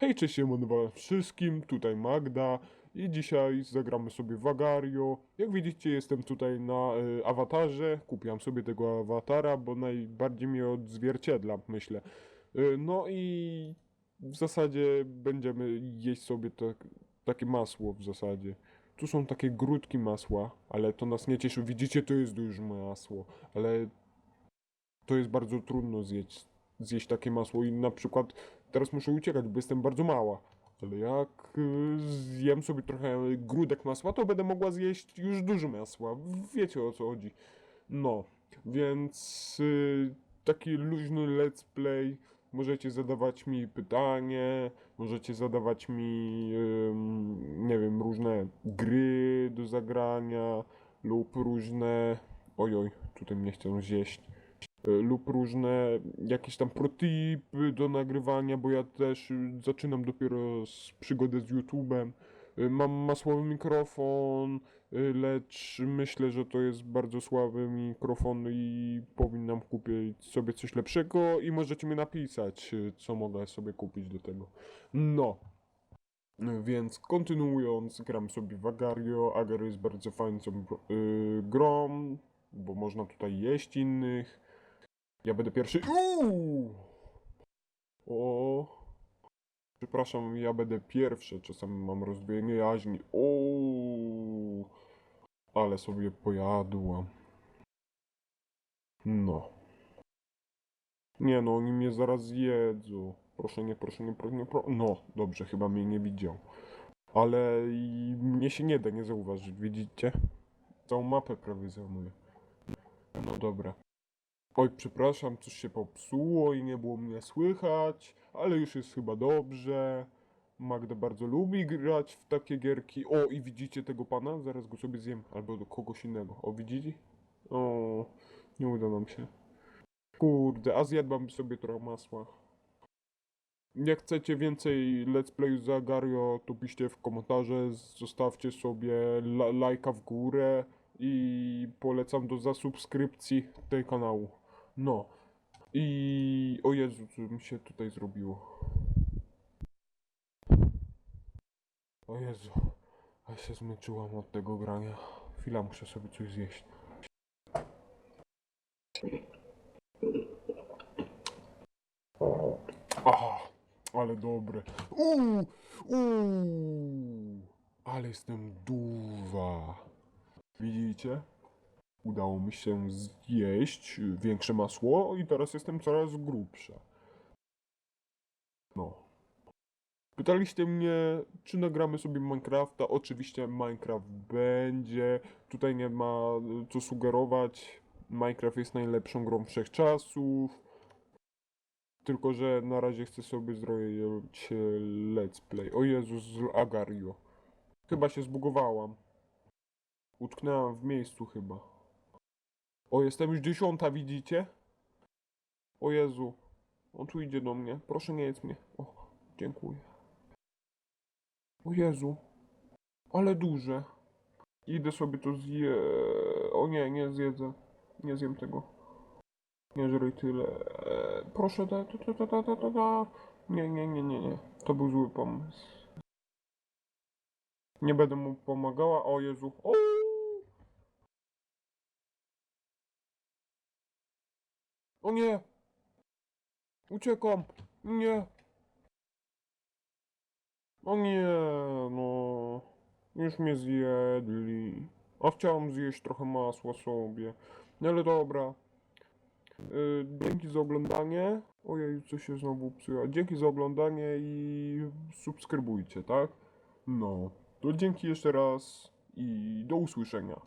Hej, cześć, siemano wszystkim, tutaj Magda i dzisiaj zagramy sobie Wagario. Jak widzicie jestem tutaj na y, awatarze, kupiłem sobie tego awatara, bo najbardziej mnie odzwierciedla, myślę. Y, no i w zasadzie będziemy jeść sobie tak, takie masło w zasadzie. Tu są takie grudki masła, ale to nas nie cieszy. Widzicie, to jest już masło, ale to jest bardzo trudno zjeść, zjeść takie masło i na przykład teraz muszę uciekać, bo jestem bardzo mała. Ale jak y, zjem sobie trochę grudek masła, to będę mogła zjeść już dużo masła. Wiecie o co chodzi. No, więc y, taki luźny let's play. Możecie zadawać mi pytanie, możecie zadawać mi, nie wiem, różne gry do zagrania lub różne. Ojoj, tutaj mnie chcą zjeść lub różne jakieś tam protipy do nagrywania, bo ja też y, zaczynam dopiero z przygodę z YouTube'em. Y, Mam masłowy mikrofon, y, lecz myślę, że to jest bardzo słaby mikrofon i powinnam kupić sobie coś lepszego i możecie mi napisać, co mogę sobie kupić do tego. No. Więc kontynuując, gram sobie w Agario. Agario jest bardzo fajną y, grą, bo można tutaj jeść innych. Ja będę pierwszy. Uuu! O. Przepraszam, ja będę pierwszy. Czasami mam rozdwojenie jaźni. O. Ale sobie pojadłam. No. Nie no, oni mnie zaraz zjedzą. Proszę nie, proszę nie, proszę nie, pro... No, dobrze, chyba mnie nie widział. Ale i mnie się nie da nie zauważyć, widzicie? Całą mapę prawie zajmuję. No dobra. Oj, przepraszam, coś się popsuło i nie było mnie słychać, ale już jest chyba dobrze. Magda bardzo lubi grać w takie gierki. O, i widzicie tego pana? Zaraz go sobie zjem. Albo do kogoś innego. O, widzicie? O, nie uda nam się. Kurde, a zjadłbym sobie trochę masła. Jak chcecie więcej let's playu z Agario, to piszcie w komentarze, zostawcie sobie la lajka w górę i polecam do zasubskrypcji tej kanału. No. I o Jezu, co mi się tutaj zrobiło. O Jezu, a się zmęczyłam od tego grania. Chwila, muszę sobie coś zjeść. Aha, ale dobre. Uuu, uuu, ale jestem duwa. Widzicie? Udało mi się zjeść większe masło i teraz jestem coraz grubsza. No. Pytaliście mnie, czy nagramy sobie Minecrafta. Oczywiście Minecraft będzie. Tutaj nie ma co sugerować. Minecraft jest najlepszą grą wszechczasów. Tylko, że na razie chcę sobie zrobić e, let's play. O Jezus, z Agario. Chyba się zbugowałam. Utknęłam w miejscu chyba. O, jestem już dziesiąta, widzicie? O Jezu. On tu idzie do mnie. Proszę nie jedz mnie. O, dziękuję. O Jezu. Ale duże. Idę sobie to zje... O nie, nie zjedzę. Nie zjem tego. Nie żrej tyle. Eee, Proszę, da, da, da, da, da, da, da. Nie, nie, nie, nie, nie. To był zły pomysł. Nie będę mu pomagała. O Jezu. O! O nie! Uciekam! Nie! O nie, no. Już mnie zjedli. A chciałem zjeść trochę masła sobie. No ale dobra. Y, dzięki za oglądanie. Ojej, co się znowu psuje. Dzięki za oglądanie i subskrybujcie, tak? No. To dzięki jeszcze raz i do usłyszenia.